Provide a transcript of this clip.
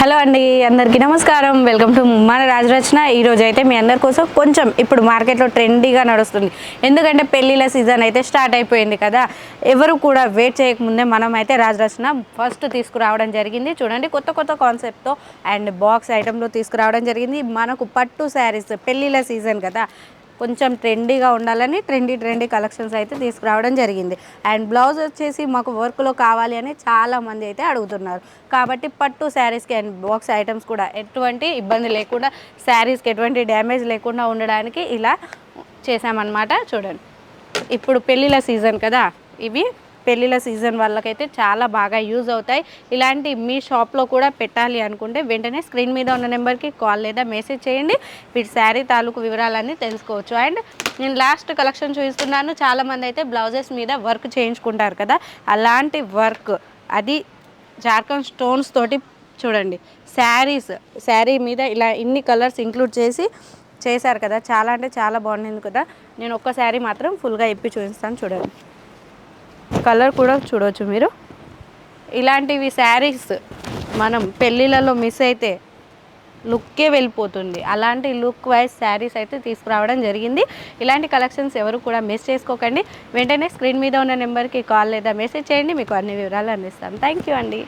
Hello అండి అందరికీ నమస్కారం. వెల్కమ్ టు మన రాజరచన. ఈరోజు అయితే మీ అందరి కోసం కొంచెం ఇప్పుడు మార్కెట్లో ట్రెండీగా నడుస్తుంది. ఎందుకంటే పెళ్ళిళ్ళ సీజన్ అయితే స్టార్ట్ అయిపోయింది కదా. ఎవరు కూడా వెయిట్ చేయకముందే మనం అయితే రాజరచన ఫస్ట్ తీసుకురావడం జరిగింది. చూడండి కొత్త కొత్త కాన్సెప్ట్తో అండ్ బాక్స్ ఐటెంలో తీసుకురావడం జరిగింది. మనకు పట్టు శారీస్ పెళ్ళిళ్ళ సీజన్ కదా. కొంచెం ట్రెండీగా ఉండాలని ట్రెండీ ట్రెండీ కలెక్షన్స్ అయితే తీసుకురావడం జరిగింది. అండ్ బ్లౌజ్ వచ్చేసి మాకు వర్క్లో కావాలి అని చాలా మంది అయితే అడుగుతున్నారు. కాబట్టి పట్టు శారీస్కి అండ్ బాక్స్ ఐటమ్స్ కూడా ఎటువంటి ఇబ్బంది లేకుండా శారీస్కి ఎటువంటి డ్యామేజ్ లేకుండా ఉండడానికి ఇలా చేశామన్నమాట. చూడండి. ఇప్పుడు పెళ్ళిళ్ళ సీజన్ కదా ఇవి. పెళ్ళిళ్ళ సీజన్ వాళ్ళకైతే చాలా బాగా యూజ్ అవుతాయి. ఇలాంటి మీ షాప్లో కూడా పెట్టాలి అనుకుంటే వెంటనే స్క్రీన్ మీద ఉన్న నెంబర్కి కాల్ లేదా మెసేజ్ చేయండి. వీటి శారీ తాలూకు వివరాలన్నీ తెలుసుకోవచ్చు. అండ్ నేను లాస్ట్ కలెక్షన్ చూపిస్తున్నాను. చాలామంది అయితే బ్లౌజెస్ మీద వర్క్ చేయించుకుంటారు కదా. అలాంటి వర్క్ అది జార్ఖండ్ స్టోన్స్ తోటి చూడండి. శారీస్ శారీ మీద ఇలా ఇన్ని కలర్స్ ఇంక్లూడ్ చేసి చేశారు కదా. చాలా అంటే చాలా బాగుంది కదా. నేను ఒక్క శారీ మాత్రం ఫుల్గా ఇప్పి చూపిస్తాను చూడండి. కలర్ కూడా చూడవచ్చు మీరు. ఇలాంటివి శారీస్ మనం పెళ్ళిళ్ళలో మిస్ అయితే లుక్కే వెళ్ళిపోతుంది. అలాంటి లుక్ వైజ్ శారీస్ అయితే తీసుకురావడం జరిగింది. ఇలాంటి కలెక్షన్స్ ఎవరు కూడా మిస్ చేసుకోకండి. వెంటనే స్క్రీన్ మీద ఉన్న నెంబర్కి కాల్ లేదా మెసేజ్ చేయండి. మీకు అన్ని వివరాలు అందిస్తాం. థ్యాంక్ యూ అండి.